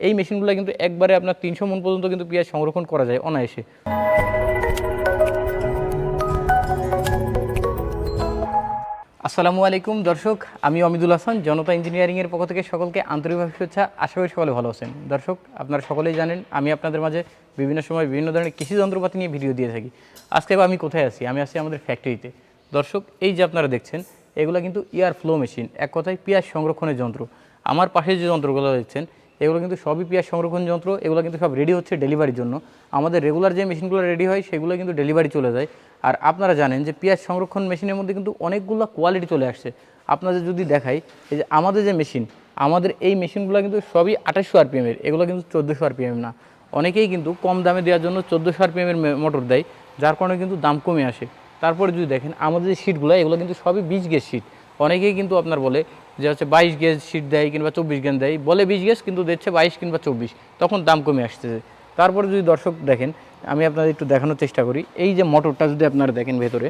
এই মেশিনগুলো কিন্তু একবারে আপনার তিনশো মন পর্যন্ত কিন্তু পেঁয়াজ সংরক্ষণ করা যায় অনায়াসে। আসসালামু আলাইকুম, দর্শক, আমি অমিদুল হাসান, জনতা ইঞ্জিনিয়ারিংয়ের পক্ষ থেকে সকলকে আন্তরিকভাবে শুভেচ্ছা। আশা করি সকলে ভালো আছেন। দর্শক, আপনারা সকলেই জানেন, আমি আপনাদের মাঝে বিভিন্ন সময় বিভিন্ন ধরনের কৃষি যন্ত্রপাতি নিয়ে ভিডিও দিয়ে থাকি। আজকে আমি কোথায় আছি? আমি আছি আমাদের ফ্যাক্টরিতে দর্শক, এই যে আপনারা দেখছেন, এগুলো কিন্তু ইয়ার ফ্লো মেশিন এক কথায় পেঁয়াজ সংরক্ষণের যন্ত্র। আমার পাশে যে যন্ত্রগুলো দেখছেন এগুলো কিন্তু সবই পেঁয়াজ সংরক্ষণ যন্ত্র, এগুলো কিন্তু সব রেডি হচ্ছে ডেলিভারির জন্য। আমাদের রেগুলার যে মেশিনগুলো রেডি হয় সেগুলো কিন্তু ডেলিভারি চলে যায়। আর আপনারা জানেন যে পেঁয়াজ সংরক্ষণ মেশিনের মধ্যে কিন্তু অনেকগুলো কোয়ালিটি চলে আসছে। আপনাদের যদি দেখাই, এই যে আমাদের যে মেশিন আমাদের এই মেশিনগুলো কিন্তু সবই আঠাশশো আরপিএমের এগুলো কিন্তু চোদ্দোশো আরপিএম না। অনেকেই কিন্তু কম দামে দেওয়ার জন্য চোদ্দোশো আরপিএমের মোটর দেয়, যার কারণে কিন্তু দাম কমে আসে। তারপরে যদি দেখেন, আমাদের যে সিটগুলো এগুলো কিন্তু সবই বিশ গেজ সিট অনেকেই কিন্তু আপনার বলে যে হচ্ছে বাইশ গেজ সিট দেয় কিংবা চব্বিশ গেজ দেয়, বলে বিশ গেজ কিন্তু দিচ্ছে বাইশ কিংবা চব্বিশ, তখন দাম কমে আসতেছে। তারপরে যদি দর্শক দেখেন, আমি আপনাদের একটু দেখানোর চেষ্টা করি। এই যে মোটরটা যদি আপনারা দেখেন ভেতরে,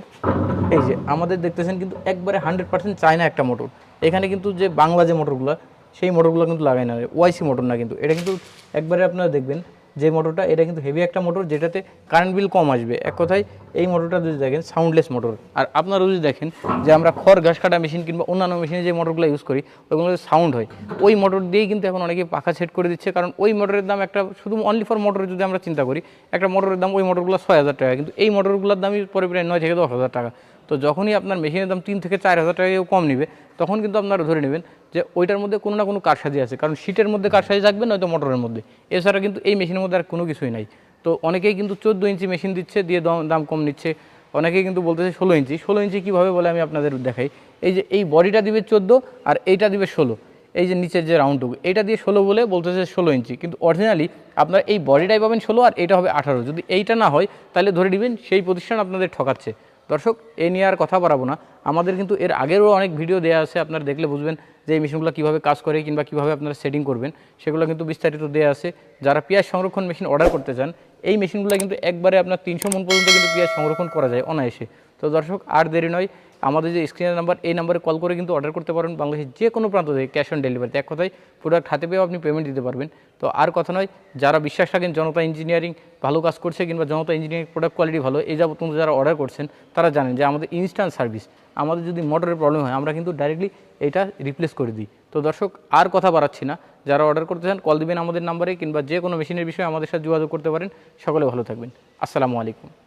এই যে আমাদের দেখতেছেন কিন্তু একবারে হান্ড্রেড পার্সেন্ট চায়না একটা মোটর। এখানে কিন্তু যে বাংলা যে মোটরগুলো, সেই মোটরগুলো কিন্তু লাগাই না। ওয়াইসি মোটর না কিন্তু। এটা কিন্তু একবারে আপনারা দেখবেন যে মোটরটা এটা কিন্তু হেভি একটা মোটর যেটাতে কারেন্ট বিল কম আসবে। এক কথায়, এই মোটরটা যদি দেখেন সাউন্ডলেস মোটর আর আপনারা যদি দেখেন যে আমরা খড় ঘাস কাটা মেশিন কিংবা অন্যান্য মেশিনে যে মোটরগুলো ইউজ করি ওইগুলো সাউন্ড হয়। ওই মোটর দিয়েই কিন্তু এখন অনেকে পাখা সেট করে দিচ্ছে, কারণ ওই মোটরের দাম একটা, শুধু অনলি ফর মোটর যদি আমরা চিন্তা করি, একটা মোটরের দাম ওই মোটরগুলো ছয় হাজার টাকা, কিন্তু এই মোটরগুলোর দামই পরে প্রায় নয় থেকে দশ হাজার টাকা। তো যখনই আপনার মেশিনের দাম তিন থেকে চার হাজার টাকাও কম নেবে, তখন কিন্তু আপনারা ধরে নেবেন যে ওইটার মধ্যে কোনো না কোনো কারসাজি আছে। কারণ শীটের মধ্যে কারসাজি থাকবে, নয়তো মোটরের মধ্যে। এছাড়া কিন্তু এই মেশিনের মধ্যে আর কোনো কিছুই নাই। তো অনেকেই কিন্তু চোদ্দ ইঞ্চি মেশিন দিচ্ছে, দিয়ে দাম কম নিচ্ছে। অনেকেই কিন্তু বলতেছে ষোলো ইঞ্চি। ষোলো ইঞ্চি কীভাবে বলে আমি আপনাদের দেখাই। এই যে এই বডিটা দিবে চোদ্দ আর এইটা দিবে ষোলো। এই যে নিচের যে রাউন্ডটুকু এটা দিয়ে ষোলো বলে বলতেছে ষোলো ইঞ্চি। কিন্তু অরিজিনালি আপনারা এই বডিটাই পাবেন ষোলো আর এটা হবে আঠারো। যদি এইটা না হয়, তাহলে ধরে নেবেন সেই প্রতিষ্ঠান আপনাদের ঠকাচ্ছে। দর্শক এ নিয়ে আর কথা বাড়াবো না। আমাদের কিন্তু এর আগেরও অনেক ভিডিও দেওয়া আছে, আপনারা দেখলে বুঝবেন যে এই মেশিনগুলো কীভাবে কাজ করে কিংবা কীভাবে আপনারা সেটিং করবেন। সেগুলো কিন্তু বিস্তারিত দেওয়া আছে। যারা পেঁয়াজ সংরক্ষণ মেশিন অর্ডার করতে চান, এই মেশিনগুলো কিন্তু একবারে আপনার তিনশো মন পর্যন্ত কিন্তু পেঁয়াজ সংরক্ষণ করা যায় অনায়াসে। তো দর্শক, আর দেরি নয়, আমাদের যে স্ক্রিনের নাম্বার এই নাম্বারে কল করে কিন্তু অর্ডার করতে পারেন বাংলাদেশের যে কোনো প্রান্ত থেকে ক্যাশ অন ডেলিভারিতে এক কথায় প্রোডাক্ট হাতে পেয়েও আপনি পেমেন্ট দিতে পারবেন। তো আর কথা নয়, যারা বিশ্বাস রাখেন জনতা ইঞ্জিনিয়ারিং ভালো কাজ করছে কিংবা জনতা ইঞ্জিনিয়ারিং প্রোডাক্ট কোয়ালিটি ভালো, এই যাবত যারা অর্ডার করছেন, তারা জানেন যে আমাদের ইনস্ট্যান্ট সার্ভিস আমাদের যদি মোটরের প্রবলেম হয়, আমরা কিন্তু ডাইরেক্টলি এটা রিপ্লেস করে দিই। তো দর্শক, আর কথা বাড়াচ্ছি না। যারা অর্ডার করতে চান কল দিবেন আমাদের নাম্বারে কিংবা যে কোনো মেশিনের বিষয়ে আমাদের সাথে যোগাযোগ করতে পারেন। সকলে ভালো থাকবেন। আসসালামু আলাইকুম।